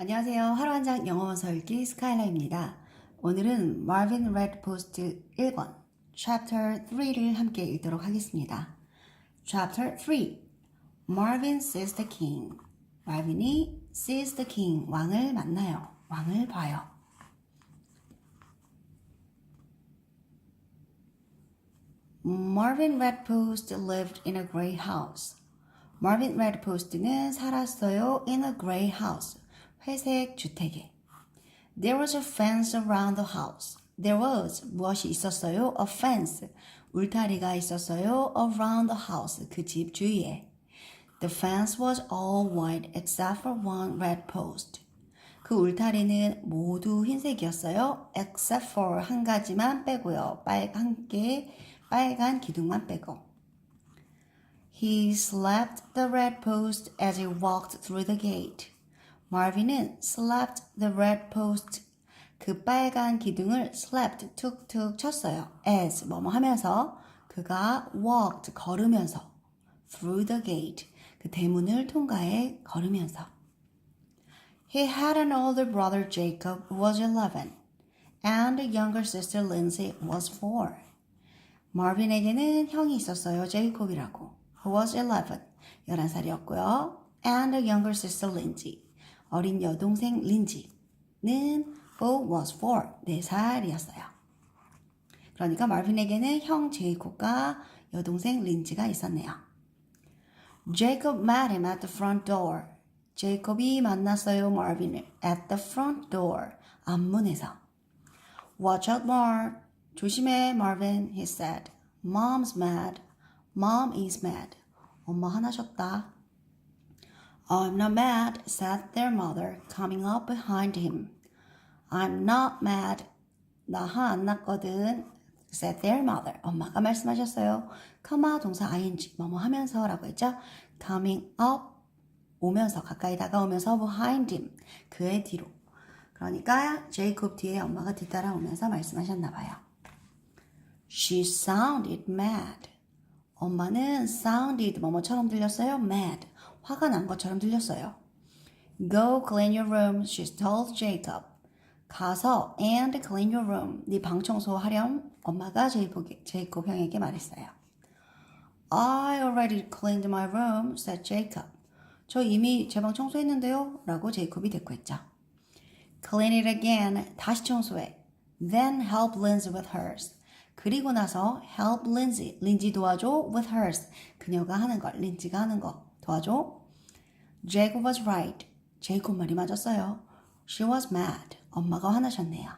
안녕하세요. 하루 한 장 영어 읽기 스카이라입니다. 오늘은 Marvin Red Post 1권 Chapter 3를 함께 읽도록 하겠습니다. Chapter 3 Marvin sees the king. 마빈이 sees the king. 왕을 만나요. 왕을 봐요. Marvin Redpost lived in a gray house. Marvin Redpost는 살았어요 in a gray house. 회색 주택에. There was a fence around the house. There was 무엇이 있었어요? A fence. 울타리가 있었어요 around the house. 그 집 주위에. The fence was all white except for one red post. 그 울타리는 모두 흰색이었어요. except for 한 가지만 빼고요. 빨간 개 빨간 기둥만 빼고. He slapped the red post as he walked through the gate. 마빈은 slapped the red post 그 빨간 기둥을 slapped 툭툭 쳤어요. as 뭐뭐 하면서 그가 walked 걸으면서 through the gate 그 대문을 통과해 걸으면서 He had an older brother Jacob who was 11 and a younger sister Lindsay was 4. 마빈에게는 형이 있었어요. 제이콥이라고. Who was 11. 11살이었고요. And a younger sister Lindsay. 어린 여동생 린지는 who was 4. 4살이었어요. 그러니까 마빈에게는 형 제이콥과 여동생 린지가 있었네요. Jacob met him at the front door. 제이콥이 만났어요 마빈을 at the front door. 앞문에서. Watch out, Marv. 조심해, Marvin, he said. Mom's mad. Mom is mad. 엄마 화나셨다. I'm not mad, said their mother, coming up behind him. I'm not mad. 나 화 안 났거든. said their mother. 엄마가 말씀하셨어요. comma 동사 ing 뭐뭐 하면서 라고 했죠. coming up 오면서 가까이 다가오면서 behind him 그의 뒤로. 그러니까 제이콥 뒤에 엄마가 뒤따라오면서 말씀하셨나 봐요. She sounded mad. 엄마는 sounded 뭐뭐처럼 들렸어요. mad. 화가 난 것처럼 들렸어요. Go clean your room, she told Jacob. 가서 and clean your room. 네 방 청소하렴. 엄마가 제이콥, 제이콥 형에게 말했어요. I already cleaned my room, said Jacob. 저 이미 제 방 청소했는데요. 라고 제이콥이 대꾸했죠. Clean it again. 다시 청소해. Then help Lindsay with hers. 그리고 나서 help Lindsay. 린지 도와줘 with hers. 그녀가 하는 걸, 린지가 하는 거 도와줘. Jacob was right. 제이콥 말이 맞았어요. She was mad. 엄마가 화나셨네요.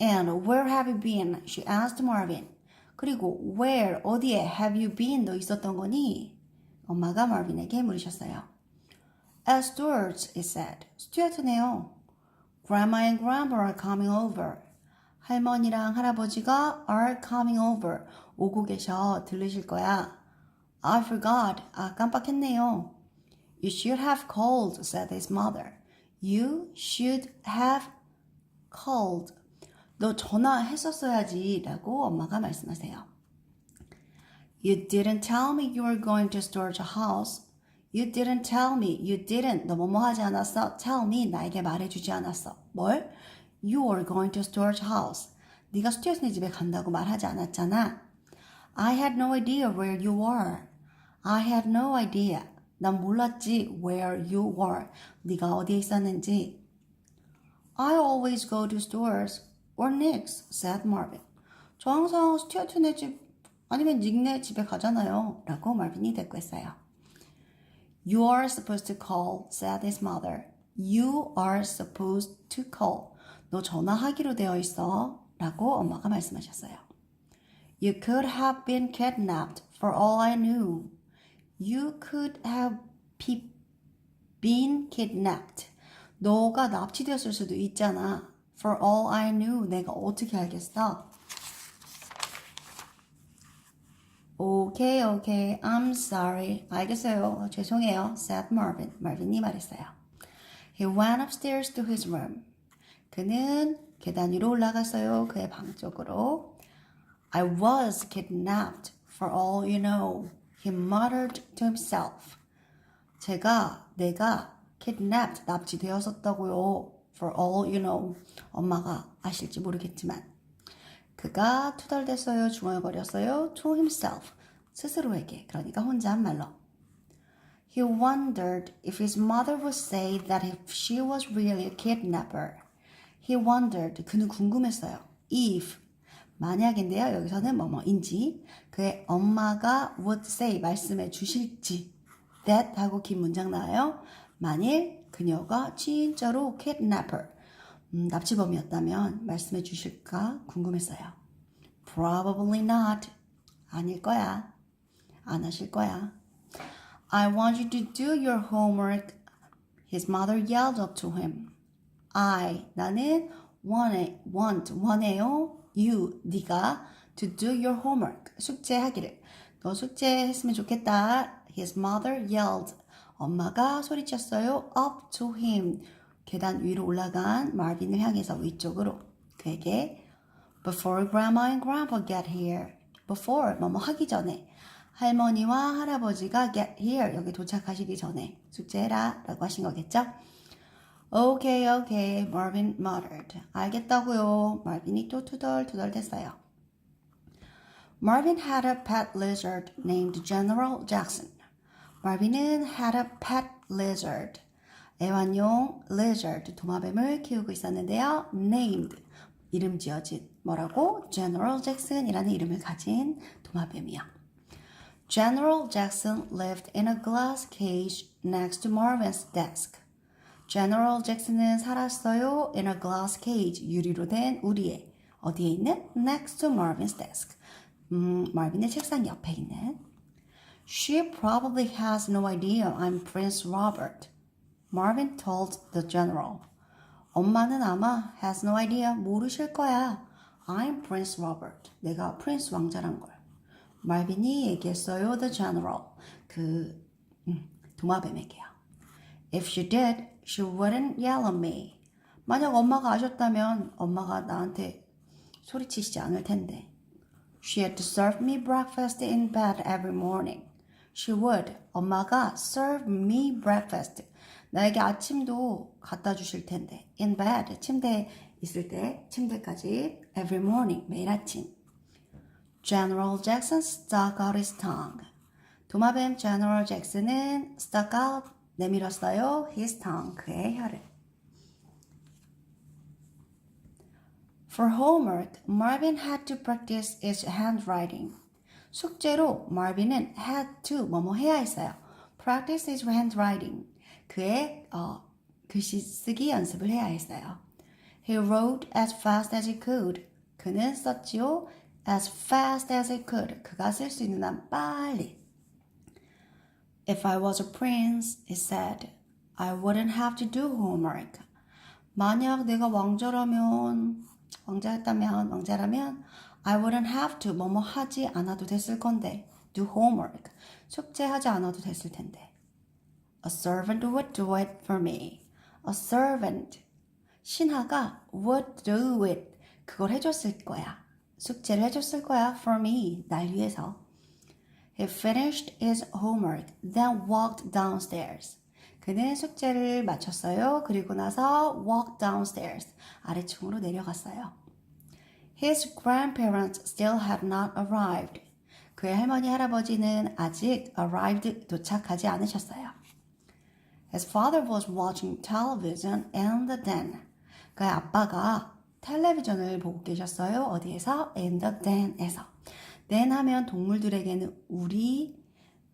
And where have you been? She asked Marvin. 그리고 where 어디에 have you been? 너 있었던 거니? 엄마가 마빈에게 물으셨어요. At Stuart's, it said. 스튜어트네요. Grandma and Grandpa are coming over. 할머니랑 할아버지가 are coming over. 오고 계셔. 들르실 거야. I forgot. 아, 깜빡했네요. You should have called, said his mother. You should have called. 너 전화했었어야지. 라고 엄마가 말씀하세요. You didn't tell me you were going to storage a house. You didn't tell me. You didn't. 너 뭐뭐 하지 않았어. Tell me. 나에게 말해주지 않았어. 뭘? You were going to storage a house. 네가 스튜어트네 집에 간다고 말하지 않았잖아. I had no idea where you were. I had no idea. 난 몰랐지 where you were. 네가 어디에 있었는지. I always go to stores or Nick's, said Marvin. 저 항상 스튜어트네 집 아니면 닉네 집에 가잖아요. 라고 말빈이 대꾸했어요. You are supposed to call, said his mother. You are supposed to call. 너 전화하기로 되어 있어. 라고 엄마가 말씀하셨어요. You could have been kidnapped for all I knew. You could have be- been kidnapped. 너가 납치되었을 수도 있잖아. For all I knew. 내가 어떻게 알겠어? 오케이, 오케이. I'm sorry. 알겠어요. 죄송해요. said Marvin. 마빈이 말했어요. He went upstairs to his room. 그는 계단 위로 올라갔어요. 그의 방 쪽으로. I was kidnapped for all you know. He muttered to himself. 제가, 내가 kidnapped, 납치되었었다고요. For all you know. 엄마가 아실지 모르겠지만. 그가 투덜댔어요. 중얼거렸어요. To himself. 스스로에게. 그러니까 혼자 한 말로. He wondered if his mother would say that if she was really a kidnapper. He wondered. 그는 궁금했어요. If. 만약인데요. 여기서는 뭐뭐인지. 그의 엄마가 would say. 말씀해 주실지. that 하고 긴 문장 나와요. 만일 그녀가 진짜로 kidnapper. 음, 납치범이었다면 말씀해 주실까 궁금했어요. Probably not. 아닐 거야. 안 하실 거야. I want you to do your homework. His mother yelled up to him. I 나는 want, want 원해요. You 네가 to do your homework 숙제하기를. 너 숙제했으면 좋겠다. His mother yelled. 엄마가 소리쳤어요. Up to him. 계단 위로 올라간 마빈을 향해서 위쪽으로 그에게 Before Grandma and Grandpa get here. Before 뭐뭐 하기 전에 할머니와 할아버지가 get here 여기 도착하시기 전에 숙제해라 라고 하신 거겠죠? Okay, okay, Marvin muttered. 알겠다고요. 마빈이 또 투덜투덜 됐어요. Marvin had a pet lizard named General Jackson. 마빈은 had a pet lizard. 애완용 lizard 도마뱀을 키우고 있었는데요. named 이름 지어진 뭐라고? General Jackson이라는 이름을 가진 도마뱀이요. General Jackson lived in a glass cage next to Marvin's desk. General Jackson은 살았어요 in a glass cage 유리로 된 우리에 어디에 있는 next to Marvin's desk. 음, 마빈의 책상 옆에 있는. She probably has no idea I'm Prince Robert. Marvin told the general. 엄마는 아마 has no idea 모르실 거야. I'm Prince Robert. 내가 프린스 왕자란 걸. 말빈이 얘기했어요. The general. 그 음, 도마뱀에게요. If she did, she wouldn't yell at me. 만약 엄마가 아셨다면 엄마가 나한테 소리치시지 않을 텐데. She had to serve me breakfast in bed every morning. She would. 엄마가 serve me breakfast. 나에게 아침도 갖다 주실 텐데. In bed. 침대에 있을 때 침대까지 every morning. 매일 아침. General Jackson stuck out his tongue. 도마뱀 General Jackson은 stuck out 내밀었어요. his tongue. 그의 혀를. For homework, Marvin had to practice his handwriting. 숙제로 Marvin은 had to 뭐뭐 해야 했어요. Practice his handwriting. 그의 어, 글씨 쓰기 연습을 해야 했어요. He wrote as fast as he could. 그는 썼지요. As fast as he could. 그가 쓸 수 있는 한 빨리. If I was a prince, he said, I wouldn't have to do homework. 만약 내가 왕자라면, 왕자였다면, 왕자라면, I wouldn't have to 뭐뭐 하지 않아도 됐을 건데, do homework. 숙제하지 않아도 됐을 텐데. A servant would do it for me. A servant. 신하가 would do it. 그걸 해줬을 거야. 숙제를 해줬을 거야. For me. 날 위해서. He finished his homework, then walked downstairs. 그는 숙제를 마쳤어요. 그리고 나서 walked downstairs. 아래층으로 내려갔어요. His grandparents still had not arrived. 그의 할머니 할아버지는 아직 arrived 도착하지 않으셨어요. His father was watching television in the den. 그의 아빠가 텔레비전을 보고 계셨어요. 어디에서? In the den에서. Den 하면 동물들에게는 우리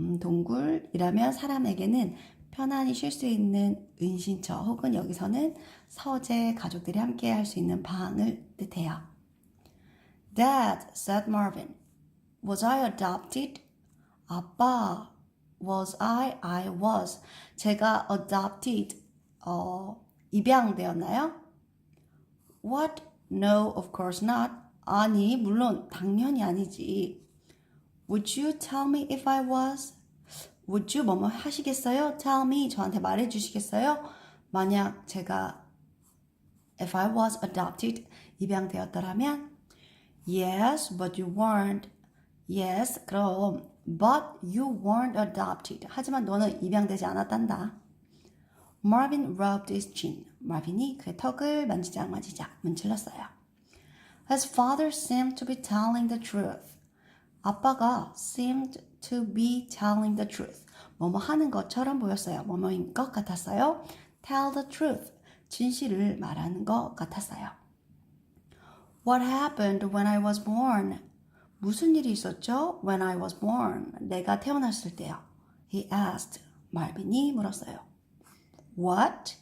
음, 동굴이라면 사람에게는 편안히 쉴 수 있는 은신처 혹은 여기서는 서재 가족들이 함께 할 수 있는 방을 뜻해요. Dad, said Marvin. Was I adopted? 아빠, was I? I was. 제가 adopted, 어, 입양되었나요? What? No, of course not. 아니, 물론 당연히 아니지. Would you tell me if I was? Would you 뭐뭐 하시겠어요? Tell me 저한테 말해 주시겠어요? 만약 제가 if I was adopted 입양되었더라면 Yes, but you weren't. Yes, 그럼 but you weren't adopted. 하지만 너는 입양되지 않았단다. Marvin rubbed his chin. 마빈이 그의 턱을 만지작 만지작 문질렀어요. His father seemed to be telling the truth. 아빠가 seemed to be telling the truth. 뭐뭐 하는 것처럼 보였어요. 뭐뭐인 것 같았어요. Tell the truth. 진실을 말하는 것 같았어요. What happened when I was born? 무슨 일이 있었죠? When I was born. 내가 태어났을 때요. He asked. 말빈이 물었어요. What?